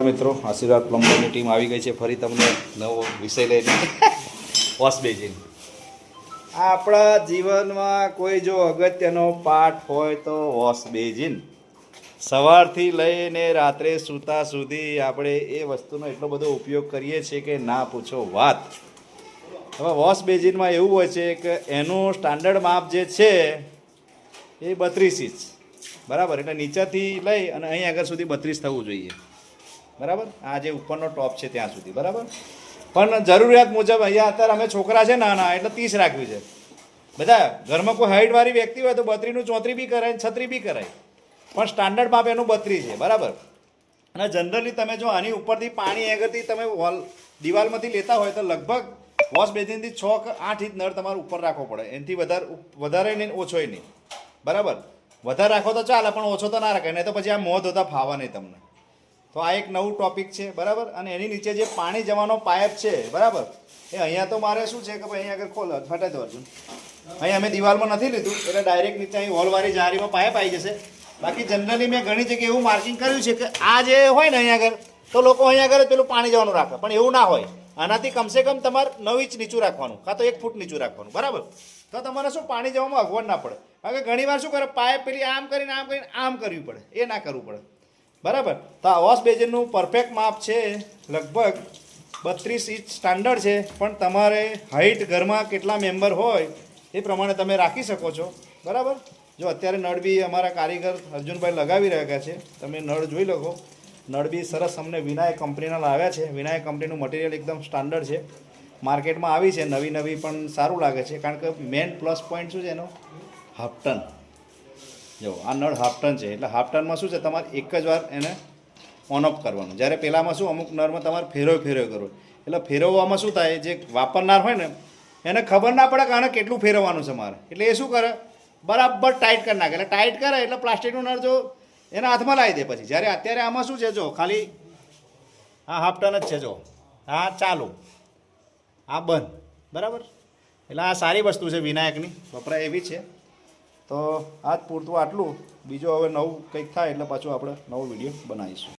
મિત્રો, આશીર્વાદ પ્લમ્બરની ટીમ આવી ગઈ છે. ફરી તમને નવો વિષય લઈને વોશ બેઝિન આપણા જીવનમાં કોઈ જો અગત્યનો પાઠ હોય તો વોશ બેઝિન સવારથી લઈને રાત્રે સૂતા સુધી આપણે એ વસ્તુનો એટલો બધો ઉપયોગ કરીએ છીએ કે ના પૂછો વાત. હવે વોશ બેઝિનમાં એવું હોય છે કે એનું સ્ટાન્ડર્ડ માપ જે છે એ બત્રીસ ઇંચ બરાબર? એટલે નીચેથી લઈ અને અહીં આગળ સુધી બત્રીસ થવું જોઈએ. બરાબર? આ જે ઉપરનો ટોપ છે ત્યાં સુધી, બરાબર? પણ જરૂરિયાત મુજબ અહીંયા અત્યારે અમે છોકરા છે નાના, એટલે ત્રીસ રાખ્યું છે. બધા, ઘરમાં કોઈ હાઈટવાળી વ્યક્તિ હોય તો બત્રીનું ચોત્રી બી કરાય છત્રી બી કરાય. પણ સ્ટાન્ડર્ડ માપ એનું બત્રી છે, બરાબર? અને જનરલી તમે જો આની ઉપરથી પાણી એગરથી તમે વોલ દિવાલમાંથી લેતા હોય તો લગભગ વોશ બેસિનથી છ કે આઠ ઇંચ નળ તમારે ઉપર રાખવો પડે. એનાથી વધારે વધારે નહીં ઓછોય નહીં. બરાબર? વધારે રાખો તો ચાલે, પણ ઓછો તો ના રાખાય નહીં તો પછી આ મોં ધોતા ફાવા નહીં તમને. તો આ એક નવું ટોપિક છે, બરાબર? અને એની નીચે જે પાણી જવાનો પાઇપ છે, બરાબર? એ અહીંયા તો મારે શું છે કે ભાઈ, અહીંયા આગળ ખોલ ફટાઈ દો અર્જુન. અહીં અમે દિવાલમાં નથી લીધું, એટલે ડાયરેક્ટ નીચે અહીં હોલવાળી જારીમાં પાઇપ આવી જશે. બાકી જનરલી મેં ઘણી જગ્યાએ એવું માર્કિંગ કર્યું છે કે આ જે હોય ને અહીંયા આગળ, તો લોકો અહીંયા આગળ પેલું પાણી જવાનું રાખે. પણ એવું ના હોય. આનાથી કમસે કમ તમારે નવ ઇંચ નીચું રાખવાનું, કાં તો એક ફૂટ નીચું રાખવાનું, બરાબર? તો તમારે શું પાણી જવામાં અગવડ ના પડે. કારણ કે ઘણી વાર શું કરે પાઇપ પેલી આમ કરીને આમ કરીને, આમ કરવી પડે. એ ના કરવું પડે. બરાબર. તો આ વોશ બેઝિનનું પરફેક્ટ માપ છે. લગભગ બત્રીસ ઇંચ સ્ટાન્ડર્ડ છે. પણ તમારે હાઈટ ઘરમાં કેટલા મેમ્બર હોય એ પ્રમાણે તમે રાખી શકો છો. બરાબર? જો અત્યારે નળ બી અમારા કારીગર અર્જુનભાઈ લગાવી રહ્યા છે. તમે નળ જોઈ લખો. નળ બી સરસ અમને વિનાયક કંપનીના લાવ્યા છે. વિનાયક કંપનીનું મટીરિયલ એકદમ સ્ટાન્ડર્ડ છે. માર્કેટમાં આવી છે. નવી નવી પણ સારું લાગે છે. કારણ કે મેન પ્લસ પોઈન્ટ શું છે એનો? હાફ ટન જો, આ નળ હાફ ટર્ન છે. એટલે હાફ ટર્નમાં શું છે? તમારે એક જ વાર એને ઓન ઓફ કરવાનું. જ્યારે પહેલાંમાં શું, અમુક નળમાં તમારે ફેરવ ફેરવ કરવો. એટલે ફેરવવામાં શું થાય? જે વાપરનાર હોય ને, એને ખબર ના પડે કે આને કેટલું ફેરવવાનું છે મારે. એટલે એ શું કરે? બરાબર ટાઈટ કરી નાખે. એટલે ટાઈટ કરે, એટલે પ્લાસ્ટિકનું નળ જો એના હાથમાં લાવી દે પછી. જ્યારે અત્યારે આમાં શું છે? જો, ખાલી હા હાફ ટર્ન જ છે, જો. હા ચાલુ. આ બંધ. બરાબર? એટલે આ સારી વસ્તુ છે વિનાયકની. વપરાય એવી છે. તો આજ પૂરતું આટલું. બીજો હવે નવું કંઈક થાય એટલે પાછું આપણે નવો વીડિયો બનાવીશું.